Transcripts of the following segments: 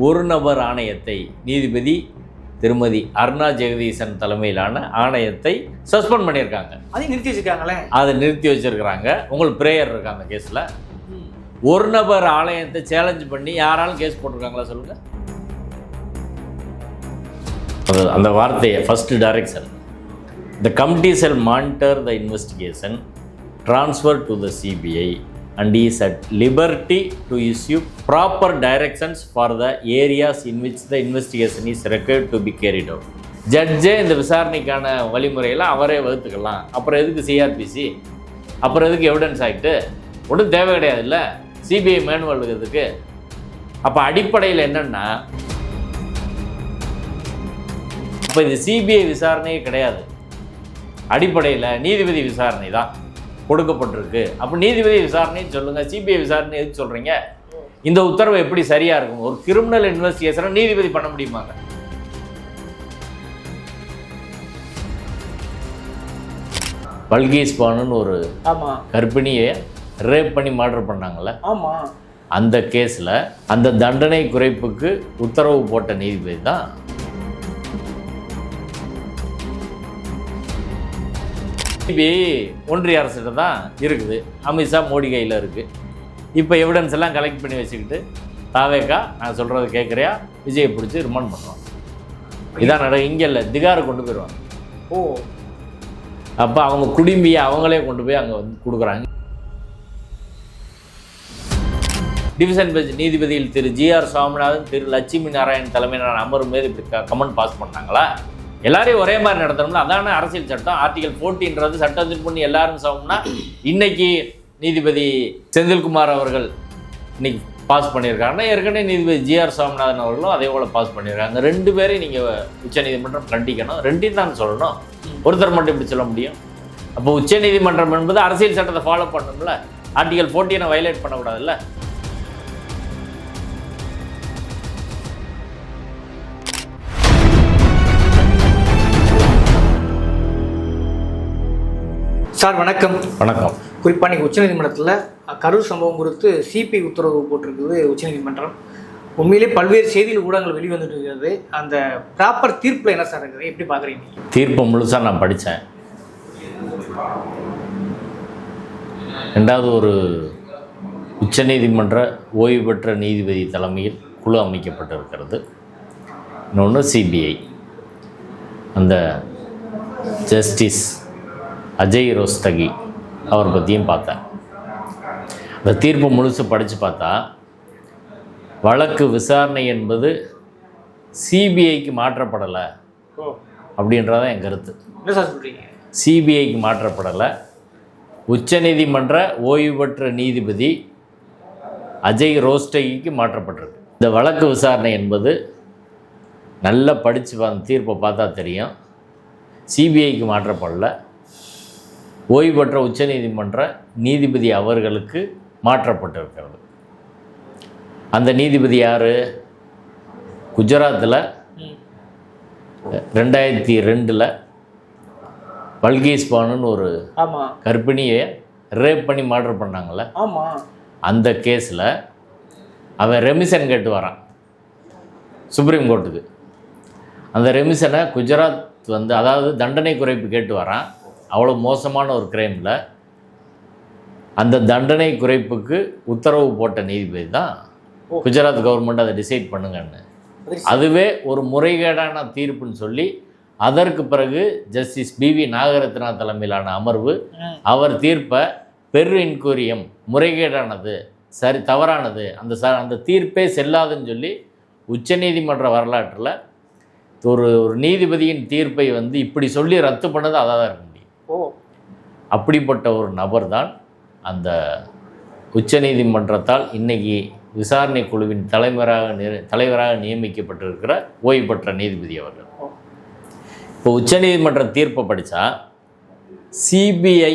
ஒரு நபர் ஆணையத்தை நீதிபதி திருமதி அருணா ஜெகதீசன் தலைமையிலான ஆணையத்தை சஸ்பெண்ட் பண்ணியிருக்காங்க. அதையும் நிறுத்தி வச்சிருக்காங்களே? அதை நிறுத்தி வச்சிருக்கிறாங்க. உங்களுக்கு பிரேயர் இருக்காங்க கேஸில்? ஒரு நபர் ஆலயத்தை சேலஞ்ச் பண்ணி யாராலும் கேஸ் போட்டிருக்காங்களா சொல்லுங்க. அது- அந்த வார்த்தையை first direction the committee shall monitor the investigation transfer to the CBI and is at liberty to issue proper directions for the areas in which the investigation is required to be carried out ஜட்ஜே இந்த விசாரணைக்கான வழிமுறையில் அவரே வகுத்துக்கலாம். அப்புறம் எதுக்கு CrPC அப்புறம் எதுக்கு evidence ஆகிட்டு ஒன்றும் தேவை கிடையாது இல்லை சிபிஐ மேனுவல் இருக்கிறதுக்கு. அப்போ அடிப்படையில் என்னென்னா இப்போ இது சிபிஐ விசாரணையே கிடையாது. அடிப்படையில் நீதிபதி விசாரணை தான் கொடுக்கப்பட்டிருக்கு. அப்போ நீதிபதி விசாரணைன்னு சொல்லுங்கள் சிபிஐ விசாரணை எதுக்கு சொல்கிறீங்க இந்த உத்தரவு எப்படி சரியாக இருக்கும்? ஒரு கிரிமினல் இன்வெஸ்டிகேஷனை நீதிபதி பண்ண முடியுமாங்க பல்கீஸ் பானுன்னு ஒரு ஆமா. கர்ப்பிணியை ரேப் பண்ணி மர்டர் பண்ணாங்கல்ல? ஆமா. அந்த கேஸில் அந்த தண்டனை குறைப்புக்கு உத்தரவு போட்ட நீதிபதி தான் சிபிஐ ஒன்றிய அரசிட்ட தான் இருக்குது. அமித்ஷா மோடி கையில் இருக்குது இப்போ எவிடன்ஸ் எல்லாம் கலெக்ட் பண்ணி வச்சுக்கிட்டு தாவேக்கா நான் சொல்கிறத கேட்குறியா விஜயை பிடிச்சி ரிமாண்ட் பண்ணுவான். இதான் நட இங்கே இல்லை திகாரை கொண்டு போயிடுவாங்க. ஓ. அப்போ அவங்க குடும்பியை அவங்களே கொண்டு போய் அங்கே வந்து கொடுக்குறாங்க. டிவிஷன் பெஞ்ச் நீதிபதியில் திரு ஜிஆர் சுவாமிநாதன் திரு லட்சுமி நாராயண் தலைமையிலான அமர்வு மீது இப்படி கமெண்ட் பாஸ் பண்ணாங்களா? எல்லாரையும் ஒரே மாதிரி நடத்தணும்ல. அதான அரசியல் சட்டம்? ஆர்டிகல் ஃபோர்டீன்றது சட்டத்தின் பண்ணி எல்லாரும் சமம்னா இன்னைக்கு நீதிபதி செந்தில்குமார் அவர்கள் இன்னைக்கு பாஸ் பண்ணியிருக்காங்கன்னா ஏற்கனவே நீதிபதி ஜிஆர் சுவாமிநாதன் அவர்களும் அதே போல் பாஸ் பண்ணியிருக்காங்க. ரெண்டு பேரையும் நீங்கள் உச்சநீதிமன்றம் கண்டிக்கணும். ரெண்டையும் தான் சொல்லணும். ஒருத்தர் மட்டும் இப்படி சொல்ல முடியும்? அப்போ உச்சநீதிமன்றம் என்பது அரசியல் சட்டத்தை ஃபாலோ பண்ணணும்ல. ஆர்டிகல் ஃபோர்டீனை வயலேட் பண்ணக்கூடாதுல்ல. சார் வணக்கம். வணக்கம். குறிப்பாக இன்னைக்கு உச்சநீதிமன்றத்தில் கரூர் சம்பவம் குறித்து சிபிஐ உத்தரவு போட்டிருக்குது உச்சநீதிமன்றம். உண்மையிலே பல்வேறு செய்திகள் ஊடகங்கள் வெளிவந்துட்டு இருக்கிறது. அந்த ப்ராப்பர் தீர்ப்பில் என்ன சார் இருக்குது? எப்படி பார்க்குறீங்க? தீர்ப்பை முழுசாக நான் படித்தேன் ரெண்டாவது ஒரு உச்சநீதிமன்ற ஓய்வு பெற்ற நீதிபதி தலைமையில் குழு அமைக்கப்பட்டிருக்கிறது. இன்னொன்று சிபிஐ. அந்த ஜஸ்டிஸ் அஜய் ரோஸ்தகி அவர் பற்றியும் பார்த்தேன். அந்த தீர்ப்பு முழுசு படித்து பார்த்தா வழக்கு விசாரணை என்பது சிபிஐக்கு மாற்றப்படலை அப்படின்றதான் என் கருத்து. சிபிஐக்கு மாற்றப்படலை. உச்சநீதிமன்ற ஓய்வு பெற்ற நீதிபதி அஜய் ரோஸ்டகிக்கு மாற்றப்பட்டிருக்கு. இந்த வழக்கு விசாரணை என்பது நல்லா படித்து அந்த தீர்ப்பை பார்த்தா தெரியும். சிபிஐக்கு மாற்றப்படல. ஓய்வு பெற்ற உச்சநீதிமன்ற நீதிபதி அவர்களுக்கு மாற்றப்பட்டிருக்கிறது. அந்த நீதிபதி யார்? குஜராத்தில் ரெண்டாயிரத்தி ரெண்டில் பல்கீஸ் பானுன்னு ஒரு கர்ப்பிணியை ரேப் பண்ணி மர்டர் பண்ணாங்கல்ல? ஆமாம் அந்த கேஸில் அவன் ரெமிஷன் கேட்டு வரான். சுப்ரீம் கோர்ட்டுக்கு. அந்த ரெமிஷனை குஜராத் வந்து அதாவது தண்டனை குறைப்பு கேட்டு வரான். அவ்வளோ மோசமான ஒரு கிரைமில் அந்த தண்டனை குறைப்புக்கு உத்தரவு போட்ட நீதிபதி தான் குஜராத் கவர்மெண்ட் அதை டிசைட் பண்ணுங்கன்னு. அது அதுவே ஒரு முறைகேடான தீர்ப்புன்னு சொல்லி அதற்கு பிறகு ஜஸ்டிஸ் பிவி நாகரத்னா தலைமையிலான அமர்வு. அவர் தீர்ப்பை பெரு இன்கூரியம் முறைகேடானது சரி தவறானது அந்த ச அந்த தீர்ப்பே செல்லாதுன்னு சொல்லி உச்சநீதிமன்ற வரலாற்றில் ஒரு ஒரு நீதிபதியின் தீர்ப்பை வந்து இப்படி சொல்லி ரத்து பண்ணது அதாக தான் இருக்க. முடியும் ஓ அப்படிப்பட்ட ஒரு நபர் தான் அந்த உச்சநீதிமன்றத்தால் இன்னைக்கு விசாரணை குழுவின் தலைவராக தலைவராக நியமிக்கப்பட்டிருக்கிற ஓய்வு பெற்ற நீதிபதி அவர்கள். இப்போ உச்சநீதிமன்ற தீர்ப்பை படித்தா சிபிஐ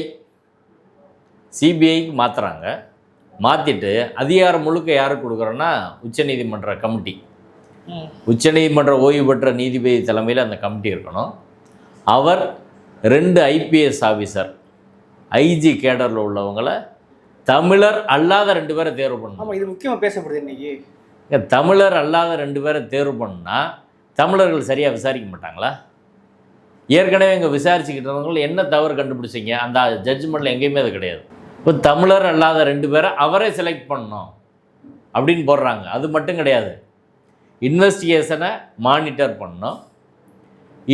சிபிஐக்கு மாற்றுறாங்க மாற்றிட்டு அதிகாரம் முழுக்க யாருக்கு கொடுக்குறோன்னா உச்சநீதிமன்ற கமிட்டி. உச்சநீதிமன்ற ஓய்வு பெற்ற நீதிபதி தலைமையில் அந்த கமிட்டி இருக்கணும். அவர் ரெண்டு ஐபிஎஸ் ஆஃபீஸர் ஐஜி கேடரில் உள்ளவங்கள தமிழர் அல்லாத ரெண்டு பேரை தேர்வு பண்ணணும். ஆமாம் இது முக்கியமாக பேசப்படுது இன்னைக்கு. தமிழர் அல்லாத ரெண்டு பேரை தேர்வு பண்ணா தமிழர்கள் சரியாக விசாரிக்க மாட்டாங்களா? ஏற்கனவே இங்கே விசாரிச்சுக்கிட்டு இருந்தவங்க என்ன தவறு கண்டுபிடிச்சிங்க? அந்த ஜட்ஜ்மெண்ட்டில் எங்கேயுமே அது கிடையாது. இப்போ தமிழர் அல்லாத ரெண்டு பேரை அவரே செலக்ட் பண்ணணும் அப்படின்னு போடுறாங்க. அது மட்டும் கிடையாது. இன்வெஸ்டிகேஷனை மானிட்டர் பண்ணணும்.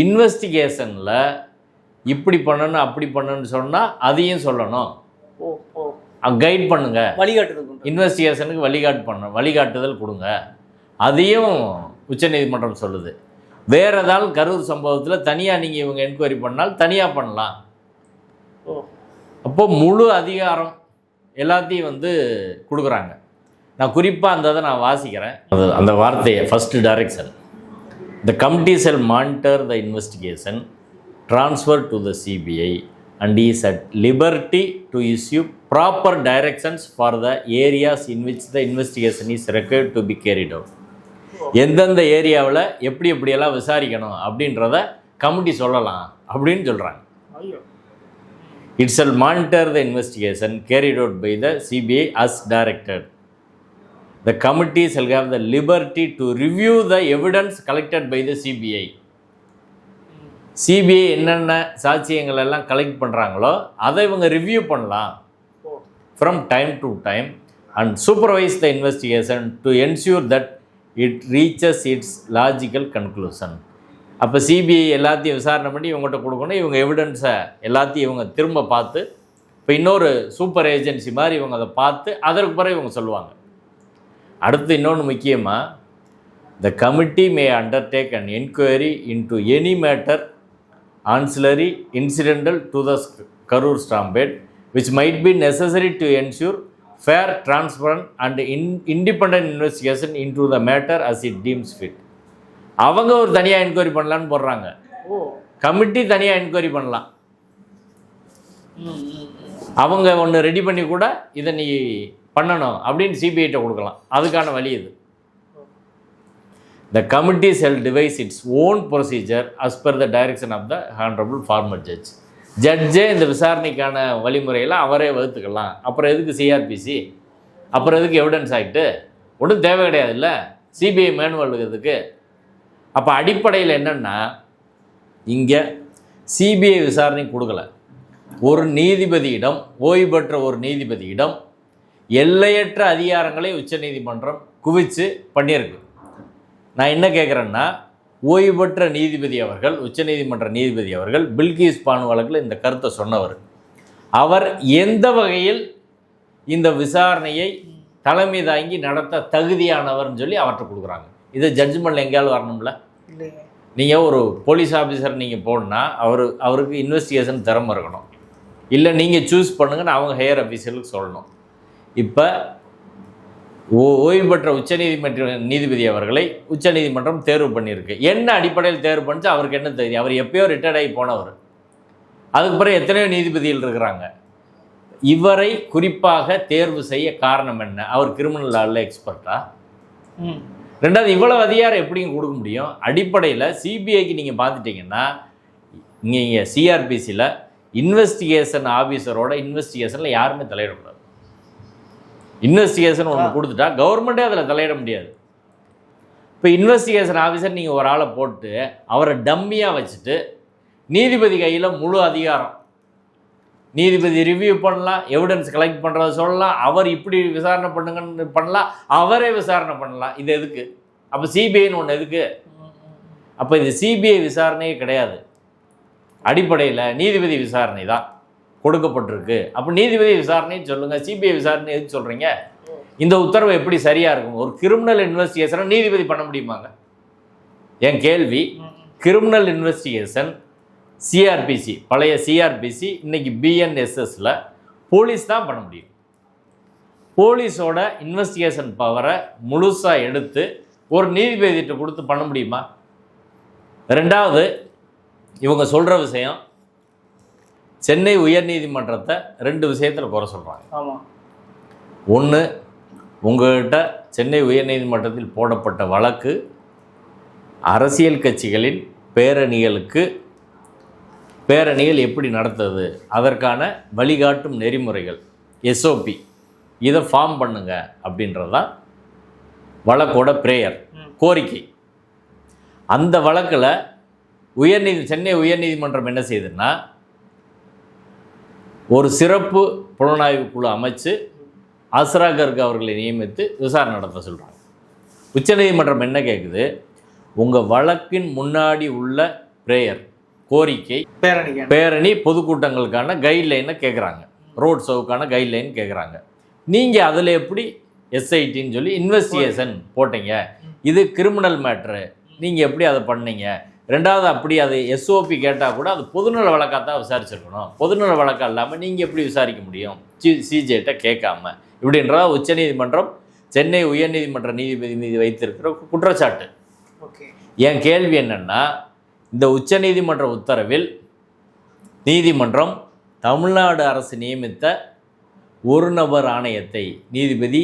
இன்வெஸ்டிகேஷனில் இப்படி பண்ணணும் அப்படி பண்ணணும்னு சொன்னால் அதையும் சொல்லணும். கைட் பண்ணுங்க. வழிகாட்டுதல் இன்வெஸ்டிகேஷனுக்கு வழிகாட்டு பண்ண வழிகாட்டுதல் கொடுங்க. அதையும் உச்சநீதிமன்றம் சொல்லுது. வேற ஏதாவது கரூர் சம்பவத்தில் தனியாக நீங்கள் இவங்க என்கொயரி பண்ணால் தனியாக பண்ணலாம். ஓ. அப்போ முழு அதிகாரம் எல்லாத்தையும் வந்து கொடுக்குறாங்க. நான் குறிப்பாக அந்த இதை நான் வாசிக்கிறேன். அது அந்த வார்த்தையை first direction the committee shall monitor the investigation transfer to the CBI and is at liberty to issue proper directions for the areas in which the investigation is required to be carried out எந்தெந்த ஏரியாவில் எப்படி எப்படியெல்லாம் விசாரிக்கணும் அப்படின்றத committee சொல்லலாம் அப்படின்னு சொல்கிறாங்க It shall monitor the investigation carried out by the CBI as directed. The committee shall have the liberty to review the evidence collected by the CBI. CBI என்னென்ன சாட்சியங்கள் எல்லாம் கலெக்ட் பண்ணுறாங்களோ அதை இவங்க ரிவ்யூ பண்ணலாம். From time to time and supervise the investigation to ensure that it reaches its logical conclusion அப்போ CBI எல்லாத்தையும் விசாரணை பண்ணி இவங்ககிட்ட கொடுக்கணும். இவங்க எவிடன்ஸை எல்லாத்தையும் இவங்க திரும்ப பார்த்து இப்போ இன்னொரு சூப்பர் ஏஜென்சி மாதிரி இவங்க அதை பார்த்து அதற்கு பிறகு இவங்க சொல்லுவாங்க. அடுத்து இன்னொன்று முக்கியமாக the committee may undertake and enquiry into any matter ancillary incidental to the sc- Karur stampede which might be necessary to ensure fair, transparent and in, independent investigation into the matter as it deems fit. அவங்க ஒரு தனியாக enquiry பண்ணலான்னு போடுறாங்க ஓ committee தனியாக enquiry பண்ணலாம். அவங்க ஒன்று ready பண்ணி கூட இதை நீ பண்ணணும் அப்படின்னு சிபிஐட்ட கொடுக்கலாம் அதுக்கான வழி இது the committee shall devise its own procedure as per the direction of the honourable former judge ஜட்ஜே இந்த விசாரணைக்கான வழிமுறையில் அவரே வகுத்துக்கலாம். அப்புறம் எதுக்கு சிஆர்பிசி அப்புறம் எதுக்கு எவிடன்ஸ் ஆகிட்டு ஒன்றும் தேவை கிடையாது இல்லை சிபிஐ மேனுவல் இதுக்கு அப்போ அடிப்படையில் என்னென்னா இங்கே சிபிஐ விசாரணை கொடுக்கல. ஒரு நீதிபதியிடம் ஓய்வு பெற்ற ஒரு நீதிபதியிடம் எல்லையற்ற அதிகாரங்களை உச்சநீதிமன்றம் குவித்து பண்ணியிருக்கு. நான் என்ன கேட்குறேன்னா ஓய்வு பெற்ற நீதிபதி அவர்கள் உச்சநீதிமன்ற நீதிபதி அவர்கள் பில்கிஸ் பானு வழக்கில் இந்த கருத்தை சொன்னவர். அவர் எந்த வகையில் இந்த விசாரணையை தலைமை தாங்கி நடத்த தகுதியானவர்னு சொல்லி அவர்கிட்ட கொடுக்குறாங்க. இது ஜட்ஜ்மெண்ட் எங்கேயாவது வரணும்ல? நீங்கள் ஒரு போலீஸ் ஆஃபீஸர் நீங்கள் போடணுன்னா அவர் அவருக்கு இன்வெஸ்டிகேஷன் திறமை இருக்கணும். இல்லை நீங்கள் சூஸ் பண்ணுங்கன்னு அவங்க ஹையர் அஃபீஸருக்கு சொல்லணும். இப்போ ஓய்வு பெற்ற உச்சநீதிமன்ற நீதிபதி அவர்களை உச்சநீதிமன்றம் தேர்வு பண்ணியிருக்கு. என்ன அடிப்படையில் தேர்வு பண்ணிச்சு அவருக்கு என்ன தெரியும் அவர் எப்பயோ ரிட்டையர்ட் ஆகி போனவர். அதுக்கு பிறகு எத்தனையோ நீதிபதிகள் இருக்கிறாங்க. இவரை குறிப்பாக தேர்வு செய்ய காரணம் என்ன? அவர் கிரிமினல் லாவில் எக்ஸ்பர்ட்டா ரெண்டாவது இவ்வளவு அதிகாரம் எப்படிங்க கொடுக்க முடியும்? அடிப்படையில் சிபிஐக்கு நீங்கள் பார்த்துட்டிங்கன்னா நீங்கள் சிஆர்பிசியில் இன்வெஸ்டிகேஷன் ஆஃபீஸரோட இன்வெஸ்டிகேஷனில் யாருமே தலையிடக்கூடாது. இன்வெஸ்டிகேஷன் ஒன்று கொடுத்துட்டா கவர்மெண்ட்டே அதில் தலையிட முடியாது. இப்போ இன்வெஸ்டிகேஷன் ஆஃபீஸர் நீங்கள் ஒரு ஆளை போட்டு அவரை டம்மியாக வச்சுட்டு நீதிபதி கையில் முழு அதிகாரம். நீதிபதி ரிவ்யூ பண்ணலாம் எவிடன்ஸ் கலெக்ட் பண்ணுறத சொல்லலாம் அவர் இப்படி விசாரணை பண்ணுங்கன்னு பண்ணலாம் அவரே விசாரணை பண்ணலாம். இது எதுக்கு? அப்போ சிபிஐன்னு ஒன்று எதுக்கு? அப்போ இது சிபிஐ விசாரணையே கிடையாது. அடிப்படையில் நீதிபதி விசாரணை தான். கொடுக்கப்பட்டிருக்கு. அப்போ நீதிபதி விசாரணைன்னு சொல்லுங்கள் சிபிஐ விசாரணை எதுக்கு சொல்கிறீங்க இந்த உத்தரவு எப்படி சரியாக இருக்கும்? ஒரு கிரிமினல் இன்வெஸ்டிகேஷனை நீதிபதி பண்ண முடியுமாங்க? என் கேள்வி கிரிமினல் இன்வெஸ்டிகேஷன் சிஆர்பிசி பழைய சிஆர்பிசி இன்னைக்கு பிஎன்எஸ்எஸில் போலீஸ் தான் பண்ண முடியும். போலீஸோட இன்வெஸ்டிகேஷன் பவரை முழுசாக எடுத்து ஒரு நீதிபதிகிட்ட கொடுத்து பண்ண முடியுமா? ரெண்டாவது இவங்க சொல்கிற விஷயம் சென்னை உயர்நீதிமன்றத்தை ரெண்டு விஷயத்தில் குறை சொல்கிறாங்க ஆமாம் ஒன்று உங்கள்கிட்ட சென்னை உயர்நீதிமன்றத்தில் போடப்பட்ட வழக்கு அரசியல் கட்சிகளின் பேரணிகளுக்கு பேரணிகள் எப்படி நடத்துறது அதற்கான வழிகாட்டும் நெறிமுறைகள் எஸ்ஓபி இதை ஃபார்ம் பண்ணுங்க அப்படின்றது தான் வழக்கோட பிரேயர். கோரிக்கை. அந்த வழக்கில் உயர்நீதி சென்னை உயர்நீதிமன்றம் என்ன செய்யுதுன்னா ஒரு சிறப்பு புலனாய்வு குழு அமைச்சு ஆஸ்ரா கர்க் அவர்களை நியமித்து விசாரணை நடத்த சொல்கிறாங்க உச்சநீதிமன்றம் என்ன கேட்குது உங்கள் வழக்கின் முன்னாடி உள்ள பிரேயர் கோரிக்கை பேரணிக்கு பேரணி பொதுக்கூட்டங்களுக்கான கைட்லைனை கேட்குறாங்க ரோட் ஷோவுக்கான கைட்லைன் கேட்குறாங்க நீங்கள் அதில் எப்படி எஸ்ஐடின்னு சொல்லி இன்வெஸ்டிகேஷன் போட்டீங்க. இது கிரிமினல் மேட்ரு நீங்கள் எப்படி அதை பண்ணீங்க? ரெண்டாவது அப்படி அது எஸ்ஓபி கேட்டால் கூட அது பொதுநல வழக்காக தான் விசாரிச்சிருக்கணும். பொதுநல வழக்கா இல்லாமல் நீங்கள் எப்படி விசாரிக்க முடியும்? சி சிஜேட்ட கேட்காம. இப்படின்றதா உச்சநீதிமன்றம் சென்னை உயர்நீதிமன்ற நீதிபதி மீது வைத்திருக்கிற குற்றச்சாட்டு. ஓகே. என் கேள்வி என்னன்னா இந்த உச்சநீதிமன்ற உத்தரவில் நீதிமன்றம் தமிழ்நாடு அரசு நியமித்த ஒரு நபர் ஆணையத்தை நீதிபதி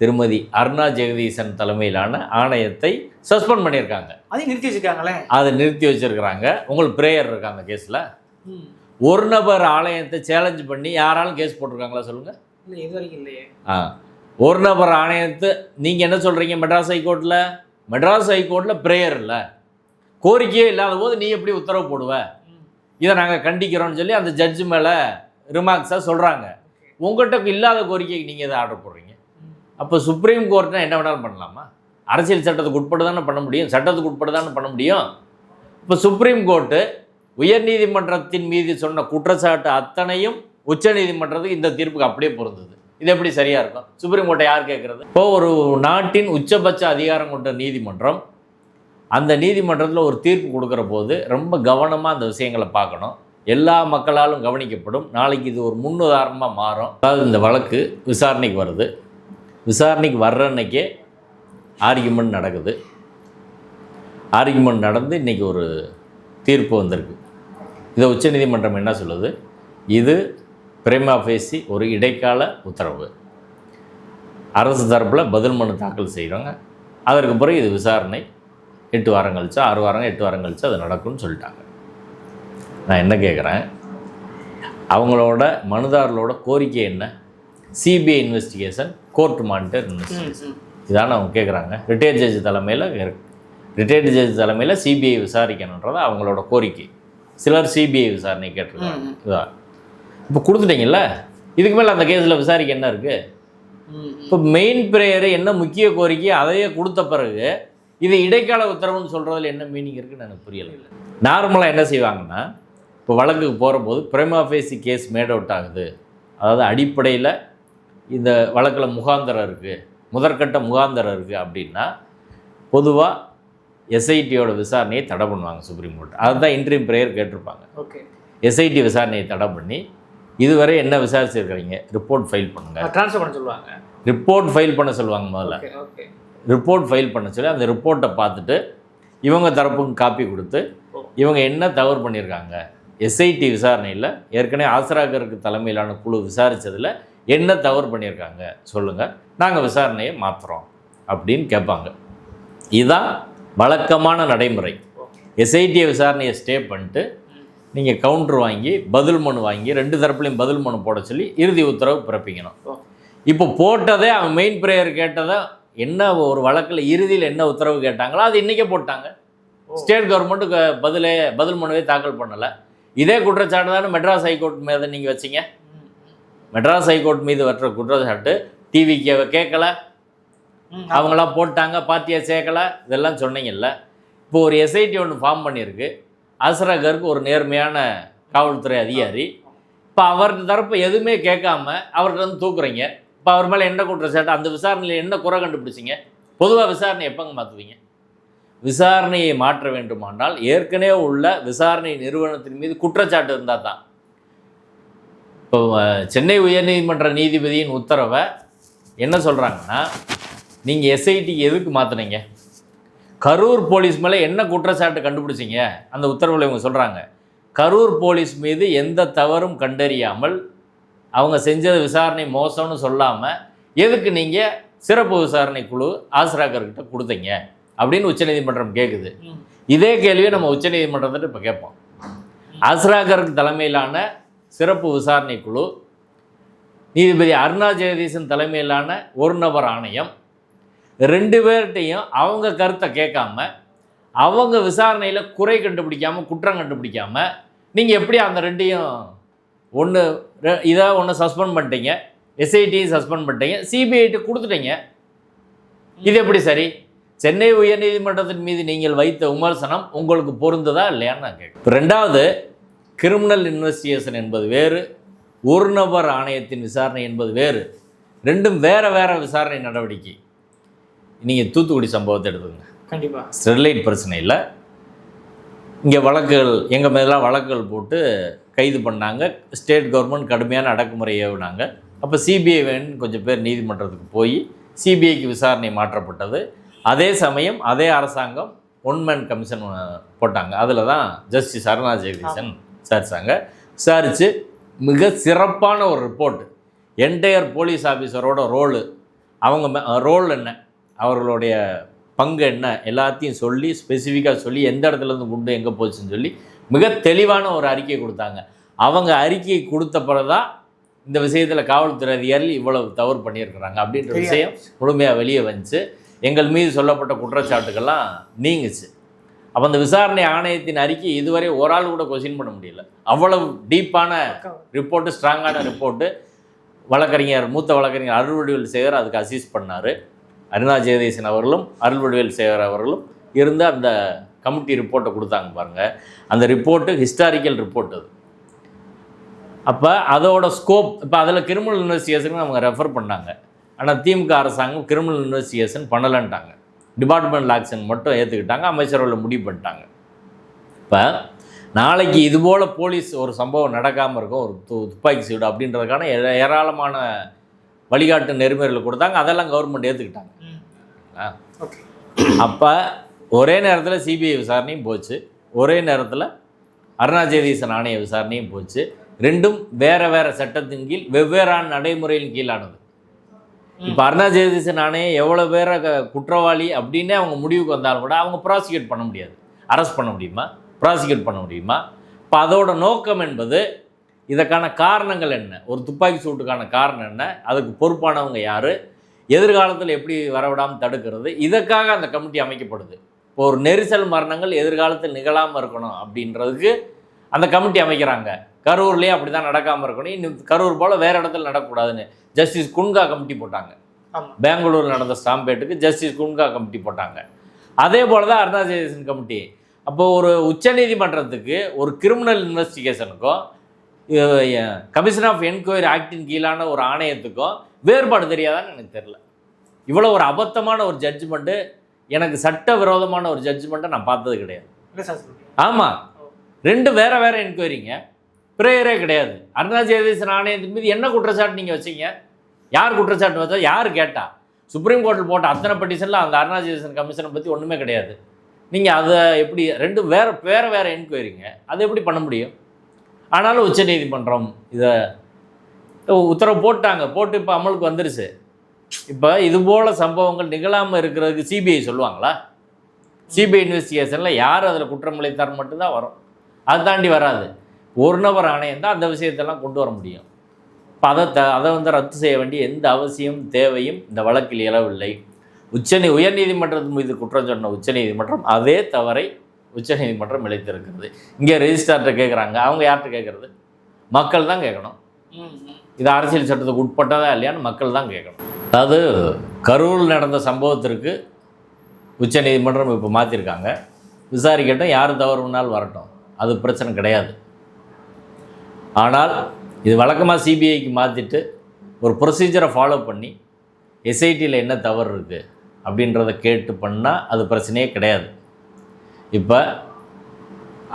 திருமதி அருணா ஜெகதீசன் தலைமையிலான ஆணையத்தை சஸ்பெண்ட் பண்ணியிருக்காங்க. அதையும் நிறுத்தி வச்சிருக்காங்களே? அதை நிறுத்தி வச்சிருக்கிறாங்க. உங்களுக்கு பிரேயர் இருக்கா அந்த கேஸில். ஒரு நபர் ஆணையத்தை சேலஞ்ச் பண்ணி யாராலும் கேஸ் போட்டிருக்காங்களா சொல்லுங்கள் இல்லை இது வரைக்கும் இல்லையே. ஆ. ஒரு நபர் ஆணையத்தை நீங்கள் என்ன சொல்கிறீங்க மெட்ராஸ் ஹைகோர்ட்டில் மெட்ராஸ் ஹைகோர்ட்டில் ப்ரேயர் இல்லை. கோரிக்கையே இல்லாத போது நீ எப்படி உத்தரவு போடுவ. இதை நாங்கள் கண்டிக்கிறோம்னு சொல்லி அந்த ஜட்ஜு மேலே ரிமார்க்ஸாக சொல்கிறாங்க உங்கள்கிட்ட இல்லாத கோரிக்கைக்கு நீங்கள் எதை ஆர்டர் போடுறீங்க. அப்போ சுப்ரீம் கோர்ட்னா என்ன வேணாலும் பண்ணலாமா? அரசியல் சட்டத்துக்கு உட்பட்டு தானே பண்ண முடியும்? சட்டத்துக்கு உட்பட்டு தானே பண்ண முடியும்? இப்போ சுப்ரீம் கோர்ட்டு உயர்நீதிமன்றத்தின் மீது சொன்ன குற்றச்சாட்டு அத்தனையும் உச்சநீதிமன்றத்துக்கு இந்த தீர்ப்புக்கு அப்படியே பொருந்தது. இது எப்படி சரியாக இருக்கும்? சுப்ரீம் கோர்ட்டை யார் கேட்குறது? இப்போ ஒரு நாட்டின் உச்சபட்ச அதிகாரம் கொண்ட நீதிமன்றம் அந்த நீதிமன்றத்தில் ஒரு தீர்ப்பு கொடுக்குற போது ரொம்ப கவனமாக அந்த விஷயங்களை பார்க்கணும். எல்லா மக்களாலும் கவனிக்கப்படும். நாளைக்கு இது ஒரு முன்னுதாரணமாக மாறும். அதாவது இந்த வழக்கு விசாரணைக்கு வருது. விசாரணைக்கு வர்ற அன்னைக்கே ஆர்கியூமெண்ட் நடக்குது. ஆர்கியூமெண்ட் நடந்து இன்றைக்கி ஒரு தீர்ப்பு வந்திருக்கு. இதை உச்சநீதிமன்றம் என்ன சொல்லுது? இது பிரேமா ஃபேசி ஒரு இடைக்கால உத்தரவு. அரசு தரப்பில் பதில் மனு தாக்கல் செய்கிறாங்க அதற்கு பிறகு இது விசாரணை எட்டு வாரம் கழிச்சு ஆறு வாரம் எட்டு வாரம் கழிச்சு அது நடக்கும்னு சொல்லிட்டாங்க. நான் என்ன கேட்குறேன் அவங்களோட மனுதாரர்களோட கோரிக்கை என்ன? CBI investigation court monitor investigation. இதான அவங்க கேட்குறாங்க ரிட்டையர்ட் ஜட்ஜ் தலைமையில் ரிட்டையர்டு ஜட்ஜ் தலைமையில் சிபிஐ விசாரிக்கணுன்றது அவங்களோட கோரிக்கை. சிலர் சிபிஐ விசாரணை கேட்டிருக்காங்க. இதான் இப்போ கொடுத்துட்டீங்கல்ல? இதுக்கு மேலே அந்த கேஸில் விசாரிக்க என்ன இருக்குது. இப்போ மெயின் பிரேயர் என்ன முக்கிய கோரிக்கை அதையே கொடுத்த பிறகு இது இடைக்கால உத்தரவுன்னு சொல்கிறதுல என்ன மீனிங் இருக்குன்னு எனக்கு புரியலை. நார்மலாக என்ன செய்வாங்கன்னா இப்போ வழக்குக்கு போகிற போது prima facie case made out ஆகுது. அதாவது அடிப்படையில் இந்த வழக்கில் முகாந்தரம் இருக்குது முதற்கட்ட முகாந்தரம் இருக்குது அப்படின்னா பொதுவாக எஸ்ஐடியோட விசாரணையை தடை பண்ணுவாங்க சுப்ரீம் கோர்ட் அதுதான் இன்ட்ரீம் பிரேயர் கேட்டிருப்பாங்க. ஓகே எஸ்ஐடி விசாரணையை தடை பண்ணி இதுவரை என்ன விசாரிச்சிருக்கிறீங்க? ரிப்போர்ட் ஃபைல் பண்ணுங்கள் ட்ரான்ஸ்ஃபர் பண்ண சொல்லுவாங்க. ரிப்போர்ட் ஃபைல் பண்ண சொல்லுவாங்க முதல்ல. ரிப்போர்ட் ஃபைல் பண்ண சொல்லி அந்த ரிப்போர்ட்டை பார்த்துட்டு இவங்க தரப்புக்கு காப்பி கொடுத்து. இவங்க என்ன தவறு பண்ணியிருக்காங்க எஸ்ஐடி விசாரணையில் ஏற்கனவே ஆசராகருக்கு தலைமையிலான குழு விசாரித்ததில் என்ன தவறு பண்ணியிருக்காங்க சொல்லுங்கள் நாங்கள் விசாரணையை மாற்றுறோம் அப்படின்னு கேட்பாங்க. இதுதான் வழக்கமான நடைமுறை. எஸ்ஐடியை விசாரணையை ஸ்டே பண்ணிட்டு நீங்கள் கவுண்டர் வாங்கி பதில் மனு வாங்கி ரெண்டு தரப்புலையும் பதில் மனு போட சொல்லி இறுதி உத்தரவு பிறப்பிக்கணும். இப்போ போட்டதே அவன் மெயின் பிரேயர் கேட்டதை? என்ன ஒரு வழக்கில் இறுதியில் என்ன உத்தரவு கேட்டாங்களோ அது இன்றைக்கே போட்டாங்க. ஸ்டேட் கவர்மெண்ட்டு பதிலே பதில் மனுவே தாக்கல் பண்ணலை. இதே குற்றச்சாட்டு தானே மெட்ராஸ் ஹைகோர்ட் மீது நீங்கள் வச்சீங்க? மெட்ராஸ் ஹைகோர்ட் மீது வற்ற குற்றச்சாட்டு டிவிக்கு கேட்கல. அவங்களாம் போட்டாங்க பார்ட்டியை சேர்க்கல? இதெல்லாம் சொன்னீங்கல்ல. இப்போ ஒரு எஸ்ஐடி ஒன்று ஃபார்ம் பண்ணியிருக்கு. அசரகருக்கு ஒரு நேர்மையான காவல்துறை அதிகாரி. இப்போ அவர் தரப்பு எதுவுமே கேட்காம அவர்கிட்ட வந்து தூக்குறீங்க. இப்போ அவர் மேலே என்ன குற்றச்சாட்டு? அந்த விசாரணையில் என்ன குறை கண்டுபிடிச்சிங்க? பொதுவாக விசாரணை எப்போங்க மாற்றுவீங்க விசாரணையை மாற்ற வேண்டுமானால் ஏற்கனவே உள்ள விசாரணை நிறுவனத்தின் மீது குற்றச்சாட்டு இருந்தால் தான் இப்போ சென்னை உயர்நீதிமன்ற நீதிபதியின் உத்தரவை என்ன சொல்கிறாங்கன்னா நீங்கள் எஸ்ஐடிக்கு எதுக்கு மாற்றினீங்க கரூர் போலீஸ் மேலே என்ன குற்றச்சாட்டு கண்டுபிடிச்சிங்க? அந்த உத்தரவில் இவங்க சொல்கிறாங்க கரூர் போலீஸ் மீது எந்த தவறும் கண்டறியாமல் அவங்க செஞ்சது விசாரணை மோசம்னு சொல்லாமல் எதுக்கு நீங்கள் சிறப்பு விசாரணை குழு ஆசிராக்கர்கிட்ட கொடுத்தீங்க? அப்படின்னு உச்சநீதிமன்றம் கேட்குது. இதே கேள்வியை நம்ம உச்சநீதிமன்றத்திட்ட இப்போ கேட்போம். ஆசிராக்கருக்கு தலைமையிலான சிறப்பு விசாரணை குழு நீதிபதி அருணா ஜெகதீசன் தலைமையிலான ஒரு நபர் ஆணையம். ரெண்டு பேர்கிட்டையும் அவங்க கருத்தை கேட்காம அவங்க விசாரணையில் குறை கண்டுபிடிக்காமல் குற்றம் கண்டுபிடிக்காமல் நீங்கள் எப்படி அந்த ரெண்டையும் ஒன்று இதை ஒன்று சஸ்பெண்ட் பண்ணிட்டீங்க எஸ்ஐடியும் சஸ்பெண்ட் பண்ணிட்டீங்க சிபிஐட்டு கொடுத்துட்டீங்க? இது எப்படி சரி? சென்னை உயர்நீதிமன்றத்தின் மீது நீங்கள் வைத்த விமர்சனம் உங்களுக்கு பொருந்ததா இல்லையான்னு நான் கேட்குறேன். ரெண்டாவது கிரிமினல் இன்வெஸ்டிகேஷன் என்பது வேறு ஒரு நபர் ஆணையத்தின் விசாரணை என்பது வேறு. ரெண்டும் வேற வேற விசாரணை நடவடிக்கை. நீங்கள் தூத்துக்குடி சம்பவத்தை எடுத்துக்கங்க. கண்டிப்பா. ஸ்டெர்லைட் பிரச்சனை இல்லை. இங்கே வழக்குகள் எங்கள் மேலாம் வழக்குகள் போட்டு கைது பண்ணாங்க. ஸ்டேட் கவர்மெண்ட் கடுமையான அடக்குமுறை ஏவுனாங்க. அப்போ சிபிஐ வேணும்னு கொஞ்சம் பேர் நீதிமன்றத்துக்கு போய் சிபிஐக்கு விசாரணை மாற்றப்பட்டது. அதே சமயம் அதே அரசாங்கம் ஒன்மேன் கமிஷன் போட்டாங்க. அதில் தான் ஜஸ்டிஸ் அருணா ஜெகதீசன் விசாரிச்சாங்க. விசாரித்து மிக சிறப்பான ஒரு ரிப்போர்ட் என்டையர் போலீஸ் ஆஃபீஸரோட ரோலு அவங்க ரோல் என்ன? அவர்களுடைய பங்கு என்ன? எல்லாத்தையும் சொல்லி ஸ்பெசிஃபிக்காக சொல்லி எந்த இடத்துல இருந்து குண்டு எங்கே போச்சுன்னு சொல்லி மிக தெளிவான ஒரு அறிக்கை கொடுத்தாங்க. அவங்க அறிக்கை கொடுத்த பிறகுதான் இந்த விஷயத்தில் காவல்துறை அதிகாரிகள் இவ்வளவு தவறு பண்ணியிருக்கிறாங்க அப்படின்ற. விஷயம் முழுமையாக வெளியே வந்துச்சு. எங்கள் மீது சொல்லப்பட்ட குற்றச்சாட்டுகள்லாம் நீங்குச்சு. அப்போ அந்த விசாரணை ஆணையத்தின் அறிக்கை இதுவரை ஒரு ஆள் கூட கொஸ்டின் பண்ண முடியல. அவ்வளவு டீப்பான ரிப்போர்ட்டு ஸ்ட்ராங்கான ரிப்போர்ட்டு வழக்கறிஞர் மூத்த வழக்கறிஞர் அருள்வடிவேல் சேகர் அதுக்கு அசீஸ் பண்ணார். அருணா ஜெயதேசன் அவர்களும் அருள்வடிவேல் சேகர் அவர்களும் இருந்து அந்த கமிட்டி ரிப்போர்ட்டை கொடுத்தாங்க பாருங்கள் அந்த ரிப்போர்ட்டு ஹிஸ்டாரிக்கல் ரிப்போர்ட் அது. அப்போ அதோட ஸ்கோப் இப்போ அதில் கிரிமினல் இன்வெஸ்டிகேஷனுக்கு அவங்க ரெஃபர் பண்ணாங்க. ஆனால் திமுக அரசாங்கம் கிரிமினல் இன்வெஸ்டிகேஷன் பண்ணலன்ட்டாங்க. டிபார்ட்மெண்டல் ஆக்ஷன் மட்டும் ஏற்றுக்கிட்டாங்க அமைச்சரவையில் முடிவு பண்ணிட்டாங்க. இப்போ நாளைக்கு இதுபோல் போலீஸ் ஒரு சம்பவம் நடக்காமல் இருக்கும் ஒரு து துப்பாக்கி சூடு அப்படின்றதுக்கான ஏராளமான வழிகாட்டு நெறிமுறைகள் கொடுத்தாங்க அதெல்லாம் கவர்மெண்ட் ஏற்றுக்கிட்டாங்க அப்போ ஒரே நேரத்தில் சிபிஐ விசாரணையும் போச்சு. ஒரே நேரத்தில் அருணா ஜெகதீசன் ஆணைய விசாரணையும் போச்சு. ரெண்டும் வேற வேற சட்டத்தின் கீழ் வெவ்வேறான நடைமுறையின் கீழானது. இப்போ அருணா ஆணையம் எவ்வளோ பேரை குற்றவாளி அப்படின்னே அவங்க முடிவுக்கு வந்தாலும் கூட அவங்க ப்ராசிக்யூட் பண்ண முடியாது. அரெஸ்ட் பண்ண முடியுமா? ப்ராசிக்யூட் பண்ண முடியுமா? இப்போ அதோட நோக்கம் என்பது இதற்கான காரணங்கள் என்ன? ஒரு துப்பாக்கி சூட்டுக்கான காரணம் என்ன? அதுக்கு பொறுப்பானவங்க யார்? எதிர்காலத்தில் எப்படி வரவிடாமல் தடுக்கிறது? இதற்காக அந்த கமிட்டி அமைக்கப்படுது. இப்போ ஒரு நெரிசல் மரணங்கள் எதிர்காலத்தில் நிகழாமல் இருக்கணும் அப்படின்றதுக்கு அந்த கமிட்டி அமைக்கிறாங்க. கரூர்லேயே அப்படி தான் நடக்காமல் இருக்கணும். இன்னும் கரூர் போல் வேறு இடத்துல நடக்கக்கூடாதுன்னு ஜஸ்டிஸ் குன்கா கமிட்டி போட்டாங்க. ஆமா. பெங்களூர் நடந்த ஸ்டாம்பேட்டுக்கு ஜஸ்டிஸ் குன்கா கமிட்டி போட்டாங்க. அதே போல தான் அருணா ஜெகதீசன் கமிட்டி. அப்போ ஒரு உச்சநீதிமன்றத்துக்கு ஒரு கிரிமினல் இன்வெஸ்டிகேஷனுக்கும் கமிஷன் ஆஃப் என்கொயரி ஆக்டின் கீழான ஒரு ஆணையத்துக்கும் வேறுபாடு தெரியாதான்னு எனக்கு தெரியல. இவ்வளோ ஒரு அபத்தமான ஒரு ஜட்ஜ்மெண்ட்டு எனக்கு சட்ட விரோதமான ஒரு ஜட்ஜ்மெண்ட்டை நான் பார்த்தது கிடையாது. ஆமாம் ரெண்டு வேற வேற என்கொயரிங்க ப்ரேயரே கிடையாது. அருணா ஜெகதீசன் ஆணையத்தின் மீது என்ன குற்றச்சாட்டு நீங்கள் வச்சீங்க? யார் குற்றச்சாட்டு வச்சா? யார் கேட்டா? சுப்ரீம் கோர்ட்டில் போட்ட அத்தனை பெட்டிஷனில் அந்த அருணா ஜெகதீசன் கமிஷனை பற்றி ஒன்றுமே கிடையாது. நீங்கள் அதை எப்படி ரெண்டு வேறு வேறு வேறு என்கொயரிங்க அதை எப்படி பண்ண முடியும்? ஆனாலும் உச்சநீதிமன்றம் இதை உத்தரவு போட்டாங்க. போட்டு இப்போ அமலுக்கு வந்துருச்சு. இப்போ இது போல் சம்பவங்கள் நிகழாமல் இருக்கிறதுக்கு சிபிஐ சொல்லுவாங்களா? சிபிஐ இன்வெஸ்டிகேஷனில் யார் அதில் குற்றமிழைத்தார் மட்டும்தான் வரும். அதை தாண்டி வராது. ஒரு நபர் ஆணையம் தான் அந்த விஷயத்தெல்லாம் கொண்டு வர முடியும். இப்போ அதை த அதை வந்து ரத்து செய்ய வேண்டிய எந்த அவசியம் தேவையும் இந்த வழக்கில் எழவில்லை உச்சநீ உயர்நீதிமன்றத்தின் மீது குற்றம் சொன்ன உச்சநீதிமன்றம் அதே தவறை உச்சநீதிமன்றம் இழைத்திருக்கிறது. இங்கே ரெஜிஸ்ட்ரார்கிட்ட கேட்குறாங்க அவங்க யார்கிட்ட கேட்குறது மக்கள் தான் கேட்கணும். இது அரசியல் சட்டத்துக்கு உட்பட்டதா இல்லையான்னு மக்கள் தான் கேட்கணும் அதாவது கரூரில் நடந்த சம்பவத்திற்கு உச்சநீதிமன்றம் இப்போ மாற்றிருக்காங்க விசாரிக்கட்டும். யார் தவறுனாலும் வரட்டும். அது பிரச்சனை கிடையாது. ஆனால் இது வழக்கமாக சிபிஐக்கு மாற்றிட்டு ஒரு ப்ரொசீஜரை ஃபாலோ பண்ணி எஸ்ஐடியில் என்ன தவறு இருக்குது அப்படின்றத கேட்டு பண்ணால் அது பிரச்சனையே கிடையாது. இப்போ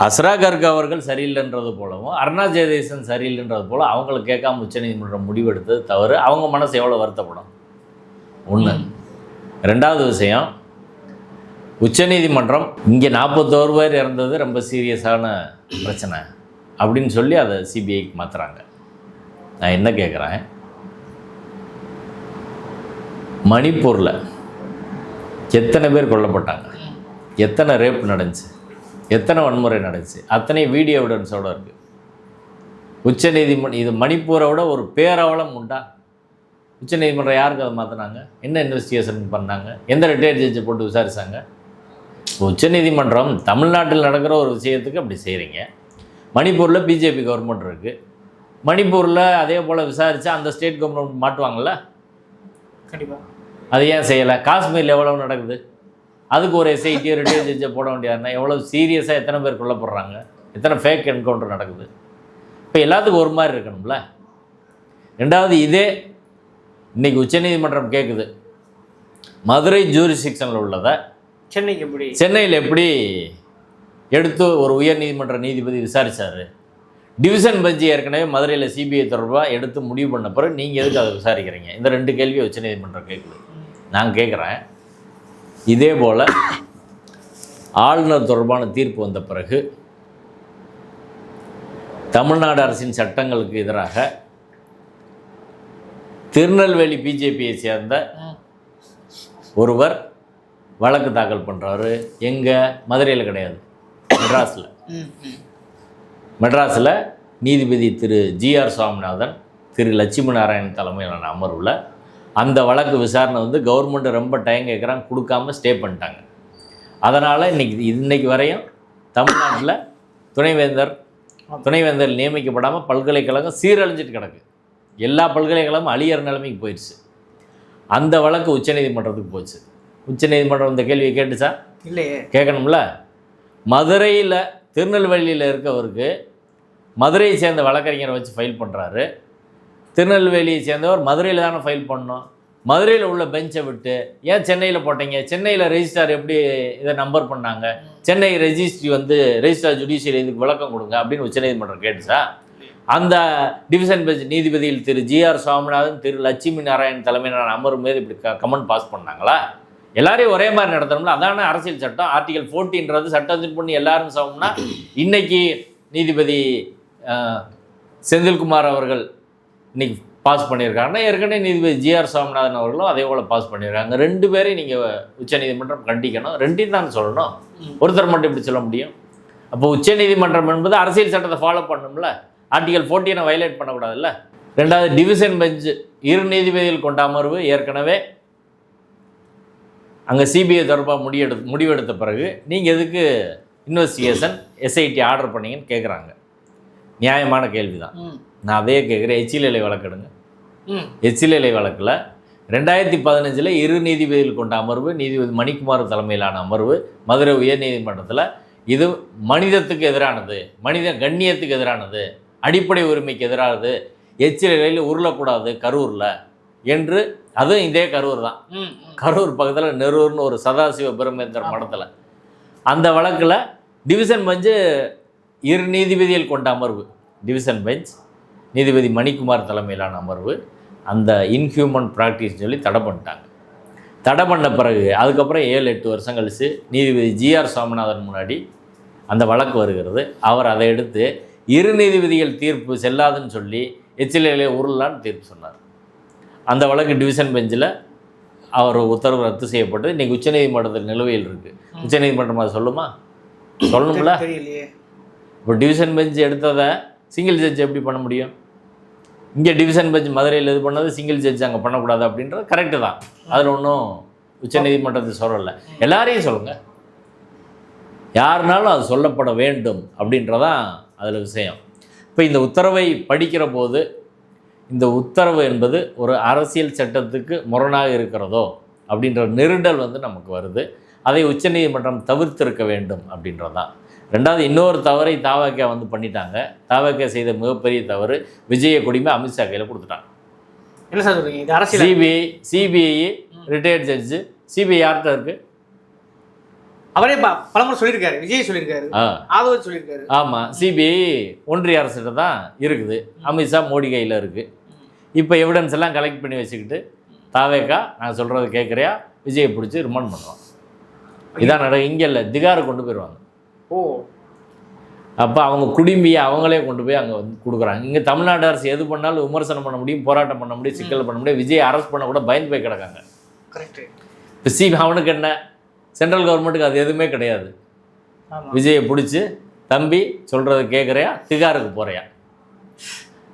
அஸ்ரா கர்க் அவர்கள் சரியில்லைன்றது போலவும் அருணா ஜெயதேசன் சரியில்லைன்றது போல அவங்கள கேட்காம உச்சநீதிமன்றம் முடிவெடுத்தது தவறு. அவங்க மனசு எவ்வளோ வருத்தப்படும்? ஒன்று ரெண்டாவது விஷயம் உச்சநீதிமன்றம் இங்கே நாற்பத்தோரு பேர் இறந்தது ரொம்ப சீரியஸான பிரச்சனை. அப்படின்னு சொல்லி அதை சிபிஐக்கு மாற்றுறாங்க நான் என்ன கேட்குறேன் மணிப்பூரில் எத்தனை பேர் கொல்லப்பட்டாங்க? எத்தனை ரேப் நடந்துச்சு? எத்தனை வன்முறை நடந்துச்சு? அத்தனை வீடியோ எவிடன்ஸோடு இருக்குது உச்சநீதிமன்றம் இது மணிப்பூரை விட ஒரு பேரவலம் உண்டா? உச்சநீதிமன்றம் யாருக்கு அதை மாற்றினாங்க என்ன இன்வெஸ்டிகேஷன் பண்ணாங்க? எந்த ரிட்டையர்ட் ஜட்ஜை போட்டு விசாரித்தாங்க உச்சநீதிமன்றம் தமிழ்நாட்டில் நடக்கிற ஒரு விஷயத்துக்கு அப்படி செய்கிறீங்க மணிப்பூரில் பிஜேபி கவர்மெண்ட் இருக்குது மணிப்பூரில் அதே போல் விசாரித்தா அந்த ஸ்டேட் கவர்மெண்ட் மாட்டுவாங்கள்ல கண்டிப்பா. அது ஏன் செய்யலை? காஷ்மீரில் எவ்வளவு நடக்குது? அதுக்கு ஒரு எஸ்ஐடி ரிட்டையர் ஜட்ஜை போட வேண்டியதுனா எவ்வளோ சீரியஸாக எத்தனை பேர் கொல்லப்படுறாங்க எத்தனை ஃபேக் என்கவுண்டர் நடக்குது? இப்போ எல்லாத்துக்கும் ஒரு மாதிரி இருக்கணும்ல? ரெண்டாவது இதே இன்னைக்கு உச்சநீதிமன்றம் கேட்குது மதுரை ஜூரிஸ்டிக்ஷனில் உள்ளதை சென்னைக்கு எப்படி? சென்னையில் எப்படி? எடுத்து ஒரு உயர் நீதிமன்ற நீதிபதி விசாரித்தார் டிவிஷன் பெஞ்சு ஏற்கனவே மதுரையில் சிபிஐ தொடர்பாக எடுத்து முடிவு பண்ண பிறகு நீங்கள் எதுக்கு அதை விசாரிக்கிறீங்க? இந்த ரெண்டு கேள்வியை உச்சநீதிமன்றம் கேட்குது. நான் கேட்குறேன். இதே போல் ஆளுநர் தொடர்பான தீர்ப்பு வந்த பிறகு தமிழ்நாடு அரசின் சட்டங்களுக்கு எதிராக திருநெல்வேலி பிஜேபியை சேர்ந்த ஒருவர் வழக்கு தாக்கல் பண்ணுறாரு எங்கே? மதுரையில் கிடையாது. மெட்ராஸில். மெட்ராஸில் நீதிபதி திரு ஜிஆர் சுவாமிநாதன் திரு லட்சுமி நாராயணன் தலைமையிலான அமர்வில் அந்த வழக்கு விசாரணை வந்து கவர்மெண்ட் ரொம்ப டைம் கேட்குறாங்க கொடுக்காம ஸ்டே பண்ணிட்டாங்க. அதனால் இன்னைக்கு இன்னைக்கு வரையும் தமிழ்நாட்டில் துணைவேந்தர் துணைவேந்தர் நியமிக்கப்படாமல் பல்கலைக்கழகம் சீரழிஞ்சிட்டு கிடக்கு. எல்லா பல்கலைக்கழகமும் அழியிற நிலைமைக்கு போயிடுச்சு. அந்த வழக்கு உச்சநீதிமன்றத்துக்கு போச்சு. உச்சநீதிமன்றம் இந்த கேள்வியை கேட்டுச்சா? இல்லையே. கேட்கணும்ல? மதுரையில் திருநெல்வேலியில் இருக்கவருக்கு மதுரையை சேர்ந்த வழக்கறிஞரை வச்சு ஃபைல் பண்ணுறாரு திருநெல்வேலியை சேர்ந்தவர் மதுரையில் தானே ஃபைல் பண்ணோம். மதுரையில் உள்ள பெஞ்சை விட்டு ஏன் சென்னையில் போட்டீங்க? சென்னையில் ரெஜிஸ்டார் எப்படி இதை நம்பர் பண்ணாங்க? சென்னை ரெஜிஸ்ட்ரி வந்து ரெஜிஸ்டார் ஜுடிஷியல் இதுக்கு விளக்கம் கொடுங்க அப்படின்னு உச்சநீதிமன்றம் கேட்டுச்சா? அந்த டிவிஷன் பெஞ்ச் நீதிபதியில் திரு ஜிஆர் சுவாமிநாதன் திரு லட்சுமி நாராயண் தலைமையிலான அமர்வு மீது இப்படி கமெண்ட் பாஸ் பண்ணாங்களா? எல்லாரையும் ஒரே மாதிரி நடத்தணும்ல அதான அரசியல் சட்டம்? ஆர்டிகல் ஃபோர்டீன்றது சட்டத்தின் பண்ணி எல்லாரும் சமம்னா இன்னைக்கு நீதிபதி செந்தில்குமார் அவர்கள் இன்னைக்கு பாஸ் பண்ணியிருக்காங்கன்னா ஏற்கனவே நீதிபதி ஜிஆர் சுவாமிநாதன் அவர்களும் அதே போல் பாஸ் பண்ணியிருக்காங்க. ரெண்டு பேரையும் நீங்கள் உச்சநீதிமன்றம் கண்டிக்கணும். ரெண்டையும் தான் சொல்லணும். ஒருத்தர் மட்டும் இப்படி சொல்ல முடியும். அப்போ உச்சநீதிமன்றம் என்பது அரசியல் சட்டத்தை ஃபாலோ பண்ணணும்ல ஆர்டிகல் ஃபோர்டீனை வயலேட் பண்ணக்கூடாதுல்ல. ரெண்டாவது டிவிஷன் பெஞ்ச் இரு நீதிபதிகள் கொண்ட அமர்வு ஏற்கனவே அங்கே சிபிஐ தொடர்பாக முடிவெடு முடிவெடுத்த பிறகு நீங்கள் எதுக்கு இன்வெஸ்டிகேஷன் எஸ்ஐடி ஆர்டர் பண்ணீங்கன்னு கேட்குறாங்க நியாயமான கேள்வி தான் நான் அதே கேட்குறேன் எச்சிலை வழக்கெடுங்க ம். எச்சிலை வழக்கில் ரெண்டாயிரத்தி பதினஞ்சில் இரு நீதிபதிகள் கொண்ட அமர்வு நீதிபதி மணிக்குமார் தலைமையிலான அமர்வு மதுரை உயர்நீதிமன்றத்தில் இது மனிதத்துக்கு எதிரானது மனித கண்ணியத்துக்கு எதிரானது அடிப்படை உரிமைக்கு எதிரானது. எச்சிலையில் உருளக்கூடாது கரூரில். என்று அதுவும் இதே கரூர் தான். கரூர் பக்கத்தில் நெரூர்னு ஒரு சதாசிவ பெருமேந்தர் மடத்தில். அந்த வழக்கில் டிவிஷன் பெஞ்சு இரு நீதிபதிகள் கொண்ட அமர்வு. டிவிஷன் பெஞ்ச் நீதிபதி மணிக்குமார் தலைமையிலான அமர்வு அந்த இன்ஹியூமன் ப்ராக்டிஸ் சொல்லி தடை பண்ணிட்டாங்க. தடை பண்ண பிறகு அதுக்கப்புறம் ஏழு எட்டு வருஷம் கழிச்சு நீதிபதி ஜிஆர் சுவாமிநாதன் முன்னாடி அந்த வழக்கு வருகிறது. அவர் அதை எடுத்து இரு நீதிபதிகள் தீர்ப்பு செல்லாதுன்னு சொல்லி எச்சிலையிலே உருளான்னு தீர்ப்பு சொன்னார். அந்த வழக்கு டிவிஷன் பெஞ்சில் அவர் உத்தரவு ரத்து செய்யப்பட்டு இன்னைக்கு உச்சநீதிமன்றத்தில் நிலுவையில் இருக்குது உச்சநீதிமன்றம் அதை சொல்லுமா? சொல்லணும்ல. இப்போ டிவிஷன் பெஞ்ச் எடுத்ததை சிங்கிள் ஜட்ஜ் எப்படி பண்ண முடியும்? இங்கே டிவிஷன் பெஞ்ச் மதுரையில் இது பண்ணது சிங்கிள் ஜட்ஜ் அங்கே பண்ணக்கூடாது அப்படின்றது கரெக்டு தான். அதில் ஒன்றும் உச்சநீதிமன்றத்தை சொல்லலை. எல்லாரையும் சொல்லுங்கள் யாருனாலும் அது சொல்லப்பட வேண்டும் அப்படின்றதான் அதில் விஷயம். இப்போ இந்த உத்தரவை படிக்கிற போது இந்த உத்தரவு என்பது ஒரு அரசியல் சட்டத்துக்கு முரணாக இருக்கிறதோ அப்படின்ற நெருடல் வந்து நமக்கு வருது. அதை உச்சநீதிமன்றம் தவிர்த்திருக்க வேண்டும் அப்படின்றதான் ரெண்டாவது இன்னொரு தவறை தாவக வந்து பண்ணிட்டாங்க. தாவக செய்த மிகப்பெரிய தவறு விஜய குடிமை அமித்ஷா கையில் கொடுத்துட்டாங்க. என்ன சார் இது அரசியல் CBI CBI retired judge CBI யார்கிட்ட இருக்கு? அவரே பலமுறை சொல்லியிருக்காரு. விஜய் சொல்லியிருக்காரு. ஆதவ் சொல்லியிருக்காரு. ஆமாம் சிபிஐ ஒன்றிய அரசிட்ட தான் இருக்குது. அமித்ஷா மோடி கையில் இருக்குது இப்போ எவிடன்ஸ் எல்லாம் கலெக்ட் பண்ணி வச்சுக்கிட்டு தாவேக்கா நான் சொல்கிறத கேட்குறியா விஜயை பிடிச்சி ரிமாண்ட் பண்ணுவான் இதான் நட இங்கே இல்லை திகாரை கொண்டு போயிடுவாங்க ஓ. அப்போ அவங்க குடும்பியை அவங்களே கொண்டு போய் அங்கே வந்து கொடுக்குறாங்க. இங்கே தமிழ்நாடு அரசு எது பண்ணாலும் விமர்சனம் பண்ண முடியும் போராட்டம் பண்ண முடியும் சிக்கல் பண்ண முடியும். விஜய் அரெஸ்ட் பண்ண கூட பயந்து போய் கிடக்காங்க. கரெக்ட் இப்போ சி அவனுக்கு என்ன? சென்ட்ரல் கவர்மெண்ட்டுக்கு அது எதுவுமே கிடையாது. விஜயை பிடிச்சி தம்பி சொல்கிறத கேட்குறியா திகாருக்கு போகிறியா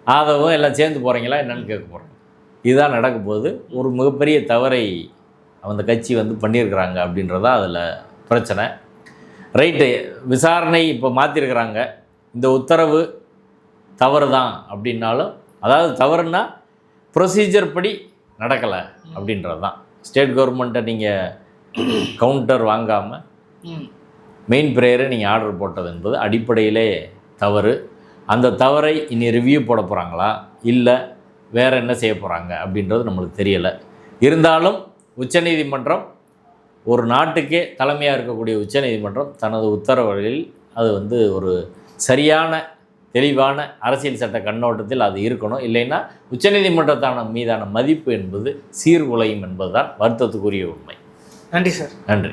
ஆதவும் எல்லாம் சேர்ந்து போகிறீங்களா என்னன்னு கேட்க போகிறோம் இதுதான் நடக்க போகுது ஒரு மிகப்பெரிய தவறை அந்த கட்சி வந்து பண்ணியிருக்கிறாங்க அப்படின்றதா அதில் பிரச்சனை. ரைட்டு விசாரணை இப்போ மாற்றிருக்கிறாங்க இந்த உத்தரவு தவறு தான் அப்படின்னாலும் அதாவது தவறுனா ப்ரொசீஜர் படி நடக்கலை அப்படின்றது தான் ஸ்டேட் கவர்மெண்ட்டை நீங்கள் கவுண்டர் வாங்காமல் மெயின் ப்ரேயரை நீங்கள் ஆர்டர் போட்டது என்பது அடிப்படையிலே தவறு. அந்த தவறை இனி ரிவ்யூ போட போகிறாங்களா இல்லை வேறு என்ன செய்ய போகிறாங்க அப்படின்றது நம்மளுக்கு தெரியலை. இருந்தாலும் உச்சநீதிமன்றம் ஒரு நாட்டுக்கே தலைமையாக இருக்கக்கூடிய உச்சநீதிமன்றம் தனது உத்தரவுகளில் அது வந்து ஒரு சரியான தெளிவான அரசியல் சட்ட கண்ணோட்டத்தில் அது இருக்கணும். இல்லைன்னா உச்சநீதிமன்றத்தான மீதான மதிப்பு என்பது சீர்குலையும் என்பதுதான் வருத்தத்துக்குரிய உண்மை. நன்றி சார். நன்றி.